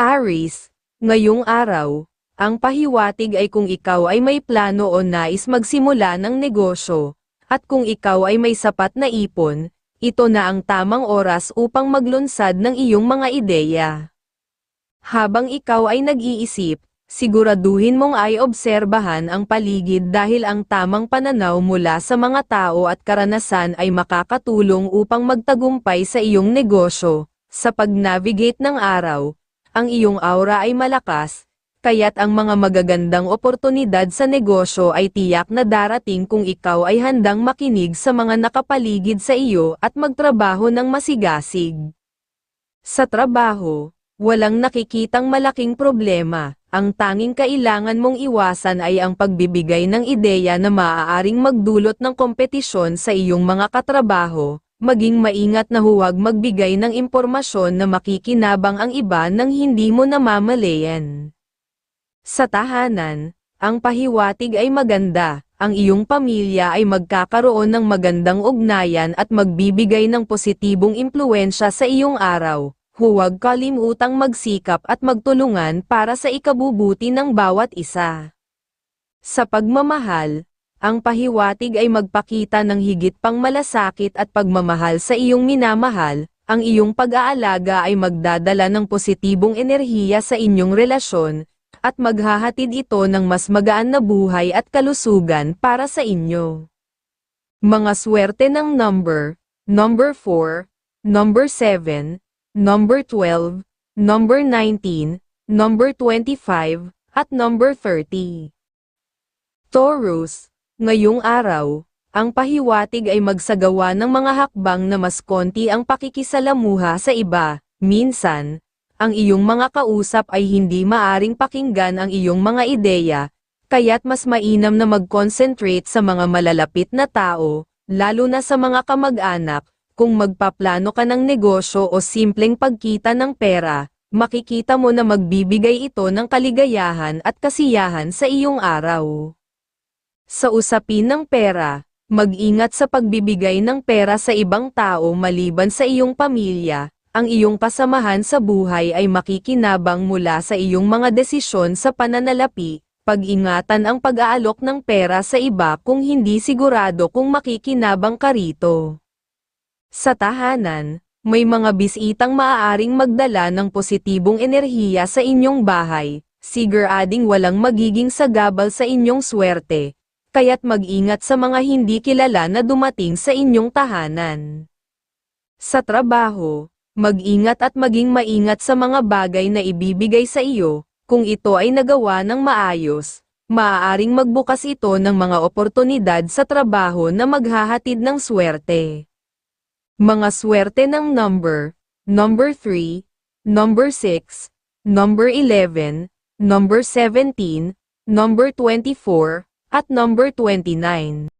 Aris, ngayong araw, ang pahiwatig ay kung ikaw ay may plano o nais magsimula ng negosyo, at kung ikaw ay may sapat na ipon, ito na ang tamang oras upang maglunsad ng iyong mga ideya. Habang ikaw ay nag-iisip, siguraduhin mong ay obserbahan ang paligid dahil ang tamang pananaw mula sa mga tao at karanasan ay makakatulong upang magtagumpay sa iyong negosyo. Sa pag-navigate ng araw, ang iyong aura ay malakas, kaya't ang mga magagandang oportunidad sa negosyo ay tiyak na darating kung ikaw ay handang makinig sa mga nakapaligid sa iyo at magtrabaho ng masigasig. Sa trabaho, walang nakikitang malaking problema. Ang tanging kailangan mong iwasan ay ang pagbibigay ng ideya na maaaring magdulot ng kompetisyon sa iyong mga katrabaho, maging maingat na huwag magbigay ng impormasyon na makikinabang ang iba nang hindi mo namamalayan. Sa tahanan, ang pahiwatig ay maganda, ang iyong pamilya ay magkakaroon ng magandang ugnayan at magbibigay ng positibong impluensya sa iyong araw. Huwag kalimutang magsikap at magtulungan para sa ikabubuti ng bawat isa. Sa pagmamahal, ang pahiwatig ay magpakita ng higit pang malasakit at pagmamahal sa iyong minamahal, ang iyong pag-aalaga ay magdadala ng positibong enerhiya sa inyong relasyon, at maghahatid ito ng mas magaan na buhay at kalusugan para sa inyo. Mga swerte ng number, number 4, number 7, number 12, number 19, number 25, at number 30. Taurus, ngayong araw, ang pahiwatig ay magsagawa ng mga hakbang na mas konti ang pakikisalamuha sa iba, minsan, ang iyong mga kausap ay hindi maaring pakinggan ang iyong mga ideya, kaya't mas mainam na mag-concentrate sa mga malalapit na tao, lalo na sa mga kamag-anak, kung magpaplano ka ng negosyo o simpleng pagkita ng pera, makikita mo na magbibigay ito ng kaligayahan at kasiyahan sa iyong araw. Sa usapin ng pera, mag-ingat sa pagbibigay ng pera sa ibang tao maliban sa iyong pamilya, ang iyong kasamahan sa buhay ay makikinabang mula sa iyong mga desisyon sa pananalapi, pag-ingatan ang pag-aalok ng pera sa iba kung hindi sigurado kung makikinabang ka rito. Sa tahanan, may mga bisitang maaaring magdala ng positibong enerhiya sa inyong bahay, sigurading walang magiging sagabal sa inyong swerte, kaya't mag-ingat sa mga hindi kilala na dumating sa inyong tahanan. Sa trabaho, mag-ingat at maging maingat sa mga bagay na ibibigay sa iyo, kung ito ay nagawa ng maayos, maaaring magbukas ito ng mga oportunidad sa trabaho na maghahatid ng swerte. Mga swerte ng number, number 3, number 6, number 11, number 17, number 24, at number 29.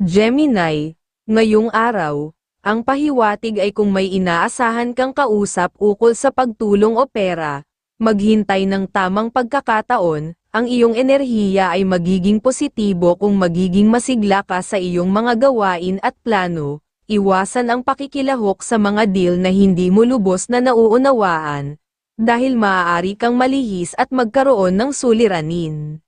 Gemini, ngayong araw, ang pahiwatig ay kung may inaasahan kang kausap ukol sa pagtulong o pera, maghintay ng tamang pagkakataon, ang iyong enerhiya ay magiging positibo kung magiging masigla ka sa iyong mga gawain at plano, iwasan ang pakikilahok sa mga deal na hindi mo lubos na nauunawaan, dahil maaari kang malihis at magkaroon ng suliranin.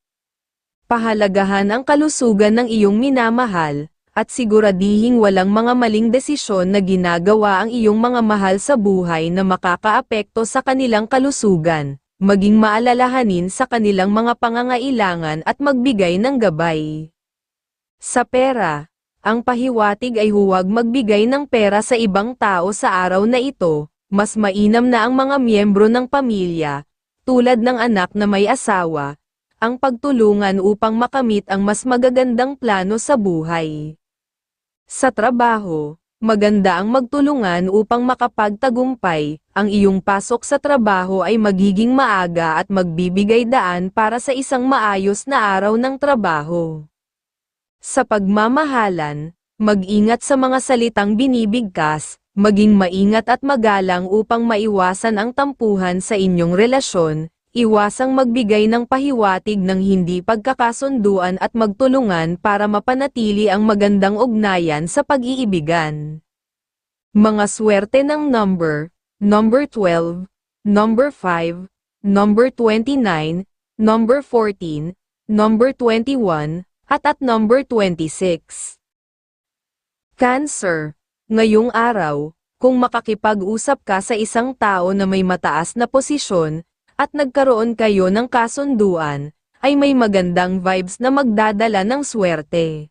Pahalagahan ang kalusugan ng iyong minamahal, at siguradihing walang mga maling desisyon na ginagawa ang iyong mga mahal sa buhay na makakaapekto sa kanilang kalusugan, maging maalalahanin sa kanilang mga pangangailangan at magbigay ng gabay. Sa pera, ang pahiwatig ay huwag magbigay ng pera sa ibang tao sa araw na ito, mas mainam na ang mga miyembro ng pamilya, tulad ng anak na may asawa, ang pagtulungan upang makamit ang mas magagandang plano sa buhay. Sa trabaho, maganda ang magtulungan upang makapagtagumpay, ang iyong pasok sa trabaho ay magiging maaga at magbibigay daan para sa isang maayos na araw ng trabaho. Sa pagmamahalan, mag-ingat sa mga salitang binibigkas, maging maingat at magalang upang maiwasan ang tampuhan sa inyong relasyon, iwasang magbigay ng pahiwatig ng hindi pagkakasunduan at magtulungan para mapanatili ang magandang ugnayan sa pag-iibigan. Mga swerte ng number, number 12, number 5, number 29, number 14, number 21, at at number 26. Cancer. Ngayong araw, kung makakipag-usap ka sa isang tao na may mataas na posisyon, at nagkaroon kayo ng kasunduan, ay may magandang vibes na magdadala ng swerte.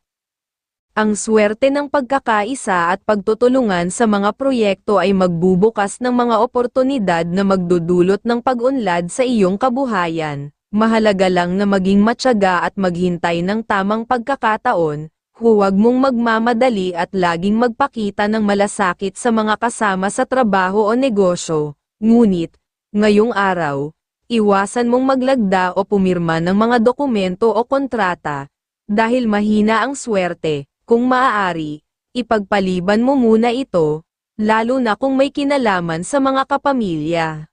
Ang swerte ng pagkakaisa at pagtutulungan sa mga proyekto ay magbubukas ng mga oportunidad na magdudulot ng pag-unlad sa iyong kabuhayan. Mahalaga lang na maging matyaga at maghintay ng tamang pagkakataon, huwag mong magmamadali at laging magpakita ng malasakit sa mga kasama sa trabaho o negosyo. Ngunit, ngayong araw, iwasan mong maglagda o pumirma ng mga dokumento o kontrata, dahil mahina ang swerte, kung maaari, ipagpaliban mo muna ito, lalo na kung may kinalaman sa mga kapamilya.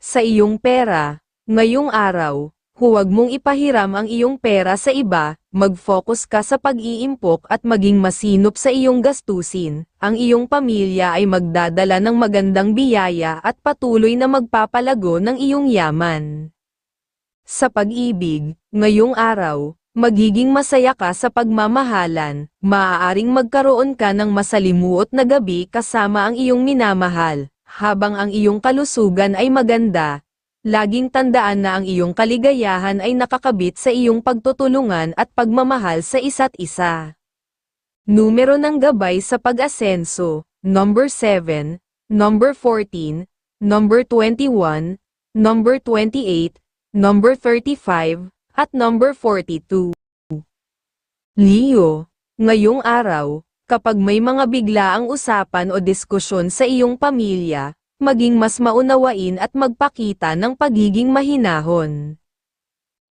Sa iyong pera, ngayong araw, huwag mong ipahiram ang iyong pera sa iba, mag-focus ka sa pag-iimpok at maging masinop sa iyong gastusin, ang iyong pamilya ay magdadala ng magandang biyaya at patuloy na magpapalago ng iyong yaman. Sa pag-ibig, ngayong araw, magiging masaya ka sa pagmamahalan, maaaring magkaroon ka ng masalimuot na gabi kasama ang iyong minamahal, habang ang iyong kalusugan ay maganda, laging tandaan na ang iyong kaligayahan ay nakakabit sa iyong pagtutulungan at pagmamahal sa isa't isa. Numero ng gabay sa pag-asenso, number 7, number 14, number 21, number 28, number 35, at number 42. Leo, ngayong araw, kapag may mga biglaang usapan o diskusyon sa iyong pamilya, maging mas maunawain at magpakita ng pagiging mahinahon.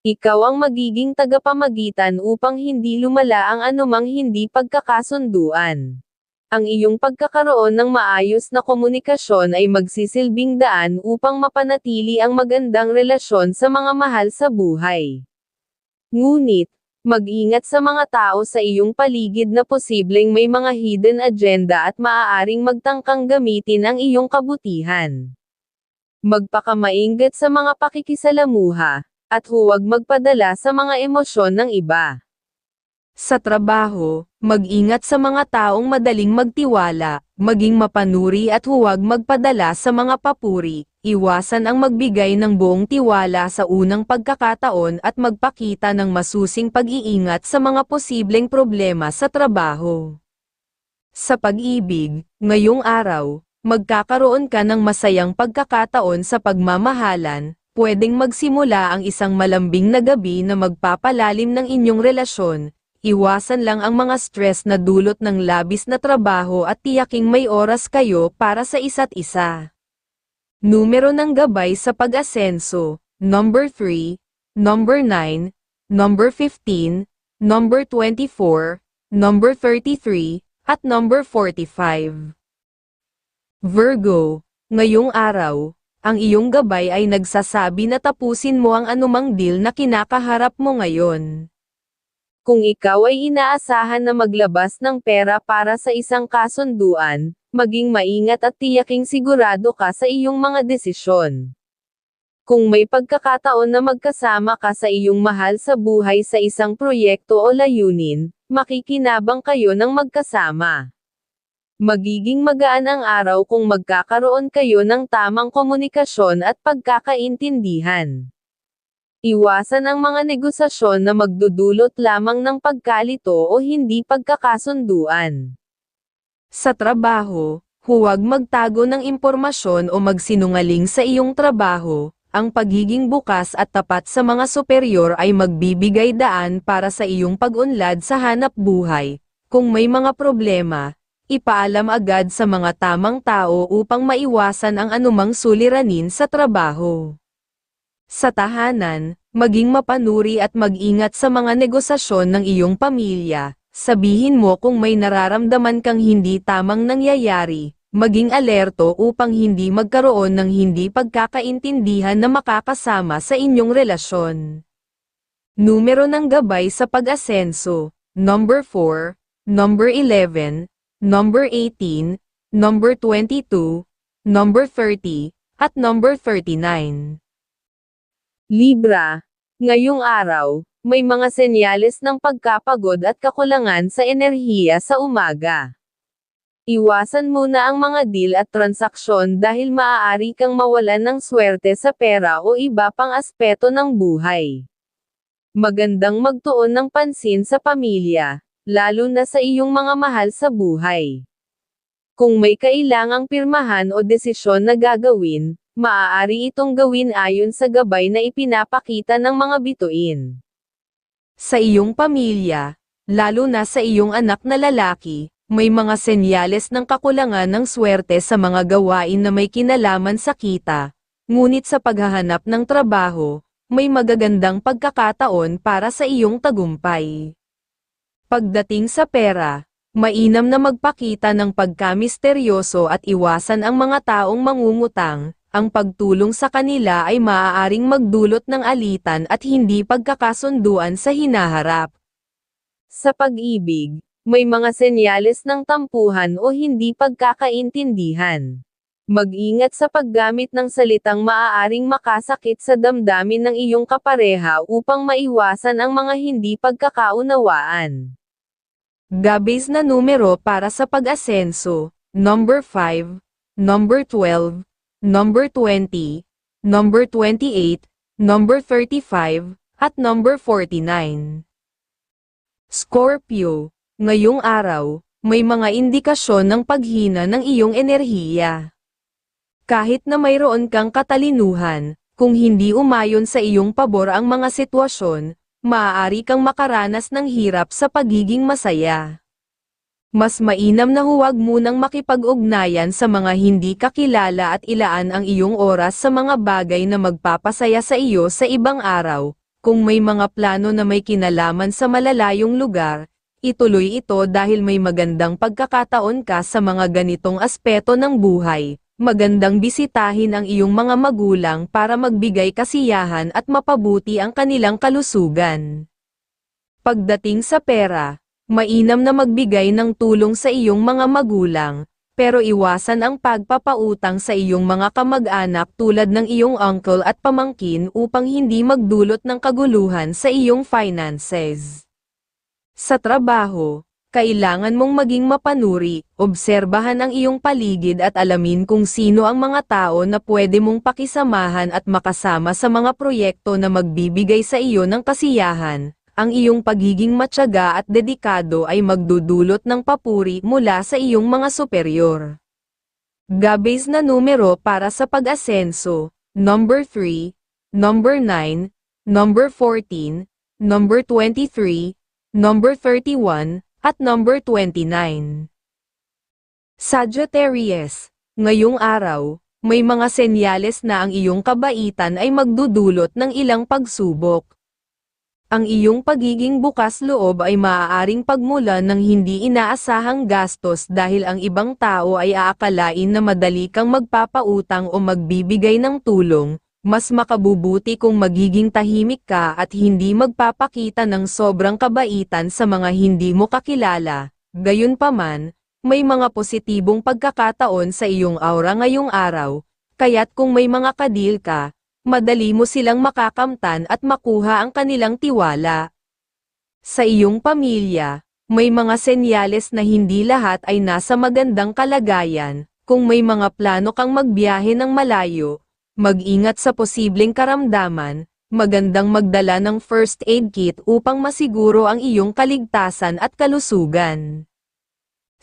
Ikaw ang magiging tagapamagitan upang hindi lumala ang anumang hindi pagkakasunduan. Ang iyong pagkakaroon ng maayos na komunikasyon ay magsisilbing daan upang mapanatili ang magandang relasyon sa mga mahal sa buhay. Ngunit, mag-ingat sa mga tao sa iyong paligid na posibleng may mga hidden agenda at maaaring magtangkang gamitin ang iyong kabutihan. Magpakamaingat sa mga pakikisalamuha, at huwag magpadala sa mga emosyon ng iba. Sa trabaho, mag-ingat sa mga taong madaling magtiwala, maging mapanuri at huwag magpadala sa mga papuri, iwasan ang magbigay ng buong tiwala sa unang pagkakataon at magpakita ng masusing pag-iingat sa mga posibleng problema sa trabaho. Sa pag-ibig, ngayong araw, magkakaroon ka ng masayang pagkakataon sa pagmamahalan, pwedeng magsimula ang isang malambing na gabi na magpapalalim ng inyong relasyon, iwasan lang ang mga stress na dulot ng labis na trabaho at tiyaking may oras kayo para sa isa't isa. Numero ng gabay sa pag-asenso, number 3, number 9, number 15, number 24, number 33, at number 45. Virgo, ngayong araw, ang iyong gabay ay nagsasabi na tapusin mo ang anumang deal na kinakaharap mo ngayon. Kung ikaw ay inaasahan na maglabas ng pera para sa isang kasunduan, maging maingat at tiyaking sigurado ka sa iyong mga desisyon. Kung may pagkakataon na magkasama ka sa iyong mahal sa buhay sa isang proyekto o layunin, makikinabang kayo ng magkasama. Magiging magaan ang araw kung magkakaroon kayo ng tamang komunikasyon at pagkakaintindihan. Iwasan ang mga negosasyon na magdudulot lamang ng pagkalito o hindi pagkakasunduan. Sa trabaho, huwag magtago ng impormasyon o magsinungaling sa iyong trabaho, ang pagiging bukas at tapat sa mga superior ay magbibigay daan para sa iyong pag-unlad sa hanap buhay. Kung may mga problema, ipaalam agad sa mga tamang tao upang maiwasan ang anumang suliranin sa trabaho. Sa tahanan, maging mapanuri at mag-ingat sa mga negosasyon ng iyong pamilya. Sabihin mo kung may nararamdaman kang hindi tamang nangyayari, maging alerto upang hindi magkaroon ng hindi pagkakaintindihan na makakasama sa inyong relasyon. Numero ng gabay sa pag-asenso, number 4, number 11, number 18, number 22, number 30, at number 39. Libra, ngayong araw, may mga senyales ng pagkapagod at kakulangan sa enerhiya sa umaga. Iwasan muna ang mga deal at transaksyon dahil maaari kang mawalan ng swerte sa pera o iba pang aspeto ng buhay. Magandang magtuon ng pansin sa pamilya, lalo na sa iyong mga mahal sa buhay. Kung may kailangang pirmahan o desisyon na gagawin, maaari itong gawin ayon sa gabay na ipinapakita ng mga bituin. Sa iyong pamilya, lalo na sa iyong anak na lalaki, may mga senyales ng kakulangan ng swerte sa mga gawain na may kinalaman sa kita, ngunit sa paghahanap ng trabaho, may magagandang pagkakataon para sa iyong tagumpay. Pagdating sa pera, mainam na magpakita ng pagkamisteryoso at iwasan ang mga taong mangungutang, ang pagtulong sa kanila ay maaaring magdulot ng alitan at hindi pagkakasunduan sa hinaharap. Sa pag-ibig, may mga senyales ng tampuhan o hindi pagkakaintindihan. Mag-ingat sa paggamit ng salitang maaaring makasakit sa damdamin ng iyong kapareha upang maiwasan ang mga hindi pagkakaunawaan. Gabis na numero para sa pag-asenso, number 5, number 12, number 20, number 28, number 35, at number 49. Scorpio, ngayong araw, may mga indikasyon ng paghina ng iyong enerhiya. Kahit na mayroon kang katalinuhan, kung hindi umayon sa iyong pabor ang mga sitwasyon, maaari kang makaranas ng hirap sa pagiging masaya. Mas mainam na huwag munang makipag-ugnayan sa mga hindi kakilala at ilaan ang iyong oras sa mga bagay na magpapasaya sa iyo sa ibang araw. Kung may mga plano na may kinalaman sa malalayong lugar, ituloy ito dahil may magandang pagkakataon ka sa mga ganitong aspeto ng buhay. Magandang bisitahin ang iyong mga magulang para magbigay kasiyahan at mapabuti ang kanilang kalusugan. Pagdating sa pera, mainam na magbigay ng tulong sa iyong mga magulang, pero iwasan ang pagpapautang sa iyong mga kamag-anak tulad ng iyong uncle at pamangkin upang hindi magdulot ng kaguluhan sa iyong finances. Sa trabaho, kailangan mong maging mapanuri, obserbahan ang iyong paligid at alamin kung sino ang mga tao na pwede mong pakisamahan at makasama sa mga proyekto na magbibigay sa iyo ng kasiyahan. Ang iyong pagiging matyaga at dedikado ay magdudulot ng papuri mula sa iyong mga superior. Gabes na numero para sa pag-asenso, number 3, number 9, number 14, number 23, number 31, at number 29. Sagittarius, ngayong araw, may mga senyales na ang iyong kabaitan ay magdudulot ng ilang pagsubok. Ang iyong pagiging bukas loob ay maaaring pagmulan ng hindi inaasahang gastos dahil ang ibang tao ay aakalain na madali kang magpapautang o magbibigay ng tulong, mas makabubuti kung magiging tahimik ka at hindi magpapakita ng sobrang kabaitan sa mga hindi mo kakilala. Gayunpaman, may mga positibong pagkakataon sa iyong aura ngayong araw, kaya't kung may mga kadil ka, madali mo silang makakamtan at makuha ang kanilang tiwala. Sa iyong pamilya, may mga senyales na hindi lahat ay nasa magandang kalagayan, kung may mga plano kang magbiyahe ng malayo, mag-ingat sa posibleng karamdaman, magandang magdala ng first aid kit upang masiguro ang iyong kaligtasan at kalusugan.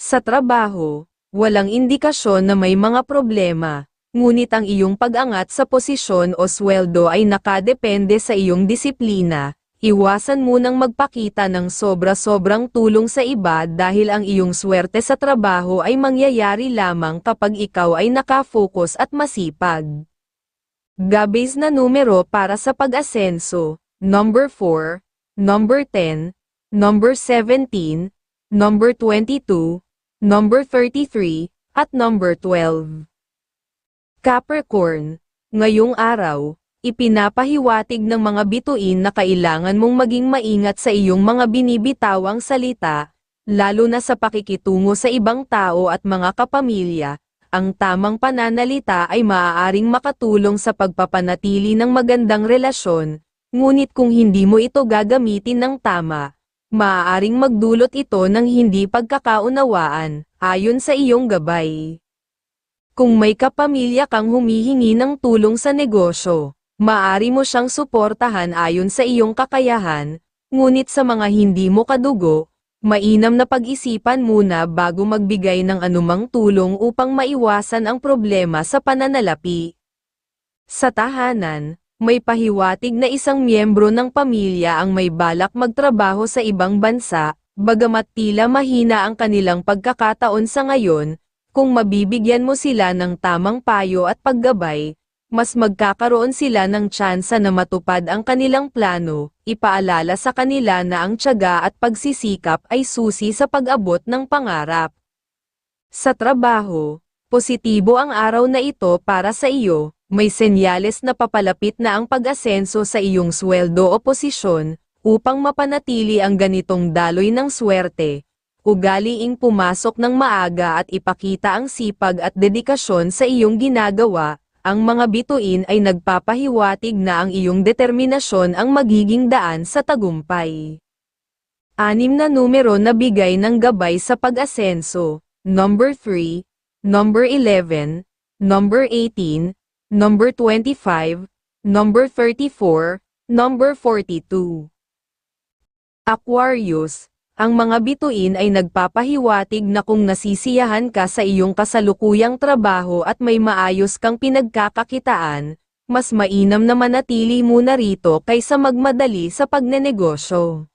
Sa trabaho, walang indikasyon na may mga problema, ngunit ang iyong pag-angat sa posisyon o sweldo ay nakadepende sa iyong disiplina, iwasan munang magpakita ng sobra-sobrang tulong sa iba dahil ang iyong swerte sa trabaho ay mangyayari lamang kapag ikaw ay nakafocus at masipag. Gabes na numero para sa pag-asenso, number 4, number 10, number 17, number 22, number 33, at number 12. Capricorn, ngayong araw, ipinapahiwatig ng mga bituin na kailangan mong maging maingat sa iyong mga binibitawang salita, lalo na sa pakikitungo sa ibang tao at mga kapamilya, ang tamang pananalita ay maaaring makatulong sa pagpapanatili ng magandang relasyon, ngunit kung hindi mo ito gagamitin ng tama, maaaring magdulot ito ng hindi pagkakaunawaan, ayon sa iyong gabay. Kung may kapamilya kang humihingi ng tulong sa negosyo, maaari mo siyang suportahan ayon sa iyong kakayahan, ngunit sa mga hindi mo kadugo, mainam na pag-isipan muna bago magbigay ng anumang tulong upang maiwasan ang problema sa pananalapi. Sa tahanan, may pahiwatig na isang miyembro ng pamilya ang may balak magtrabaho sa ibang bansa, bagamat tila mahina ang kanilang pagkakataon sa ngayon, kung mabibigyan mo sila ng tamang payo at paggabay, mas magkakaroon sila ng tsansa na matupad ang kanilang plano, ipaalala sa kanila na ang tiyaga at pagsisikap ay susi sa pag-abot ng pangarap. Sa trabaho, positibo ang araw na ito para sa iyo, may senyales na papalapit na ang pag-asenso sa iyong sweldo o posisyon, upang mapanatili ang ganitong daloy ng swerte. Ugaliing pumasok ng maaga at ipakita ang sipag at dedikasyon sa iyong ginagawa, ang mga bituin ay nagpapahiwatig na ang iyong determinasyon ang magiging daan sa tagumpay. Anim na numero na bigay ng gabay sa pag-asenso, number 3, number 11, number 18, number 25, number 34, number 42. Aquarius, ang mga bituin ay nagpapahiwatig na kung nasisiyahan ka sa iyong kasalukuyang trabaho at may maayos kang pinagkakakitaan, mas mainam na manatili muna rito kaysa magmadali sa pagnenegosyo.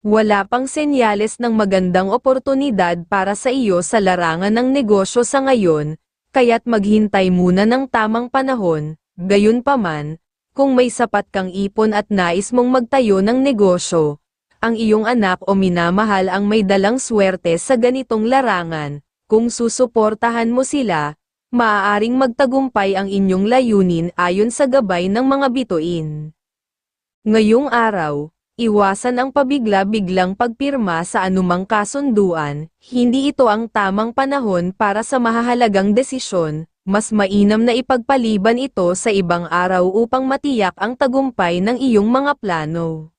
Wala pang senyales ng magandang oportunidad para sa iyo sa larangan ng negosyo sa ngayon, kaya't maghintay muna ng tamang panahon, gayunpaman, kung may sapat kang ipon at nais mong magtayo ng negosyo, ang iyong anak o minamahal ang may dalang swerte sa ganitong larangan, kung susuportahan mo sila, maaaring magtagumpay ang inyong layunin ayon sa gabay ng mga bituin. Ngayong araw, iwasan ang pabigla-biglang pagpirma sa anumang kasunduan, hindi ito ang tamang panahon para sa mahahalagang desisyon, mas mainam na ipagpaliban ito sa ibang araw upang matiyak ang tagumpay ng iyong mga plano.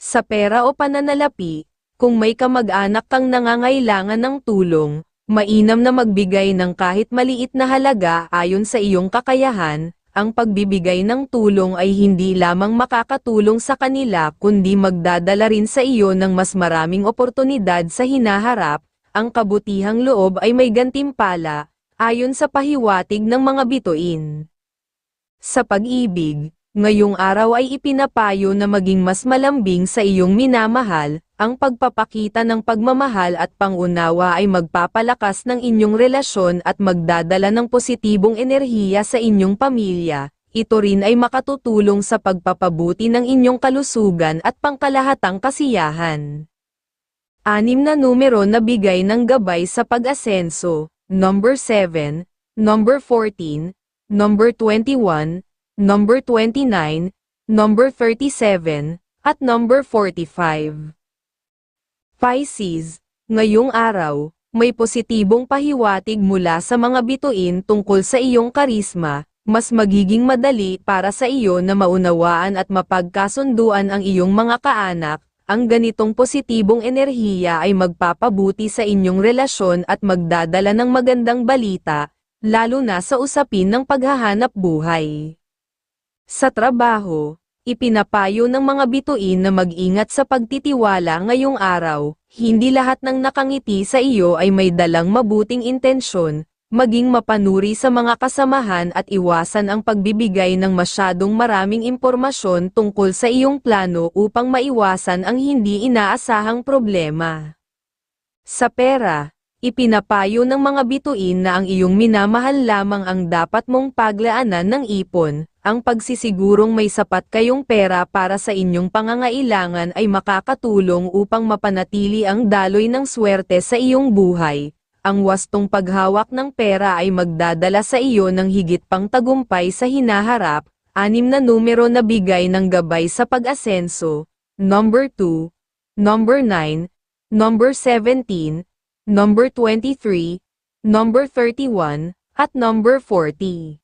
Sa pera o pananalapi, kung may kamag-anak kang nangangailangan ng tulong, mainam na magbigay ng kahit maliit na halaga ayon sa iyong kakayahan, ang pagbibigay ng tulong ay hindi lamang makakatulong sa kanila kundi magdadala rin sa iyo ng mas maraming oportunidad sa hinaharap, ang kabutihang loob ay may gantimpala, ayon sa pahiwatig ng mga bituin. Sa pag-ibig, ngayong araw ay ipinapayo na maging mas malambing sa iyong minamahal, ang pagpapakita ng pagmamahal at pangunawa ay magpapalakas ng inyong relasyon at magdadala ng positibong enerhiya sa inyong pamilya. Ito rin ay makatutulong sa pagpapabuti ng inyong kalusugan at pangkalahatang kasiyahan. Anim na numero na bigay ng gabay sa pag-asenso, number 7, number 14, number 21, number 29, number 37, at number 45. Pisces, ngayong araw, may positibong pahiwatig mula sa mga bituin tungkol sa iyong karisma, mas magiging madali para sa iyo na maunawaan at mapagkasunduan ang iyong mga kaanak, ang ganitong positibong enerhiya ay magpapabuti sa inyong relasyon at magdadala ng magandang balita, lalo na sa usapin ng paghahanap buhay. Sa trabaho, ipinapayo ng mga bituin na mag-ingat sa pagtitiwala ngayong araw, hindi lahat ng nakangiti sa iyo ay may dalang mabuting intensyon, maging mapanuri sa mga kasamahan at iwasan ang pagbibigay ng masyadong maraming impormasyon tungkol sa iyong plano upang maiwasan ang hindi inaasahang problema. Sa pera, ipinapayo ng mga bituin na ang iyong minamahal lamang ang dapat mong paglaanan ng ipon, ang pagsisigurong may sapat kayong pera para sa inyong pangangailangan ay makakatulong upang mapanatili ang daloy ng swerte sa iyong buhay. Ang wastong paghawak ng pera ay magdadala sa iyo ng higit pang tagumpay sa hinaharap, anim na numero na bigay ng gabay sa pag-asenso, number 2, number 9, number 17, number 23, number 31, at number 40.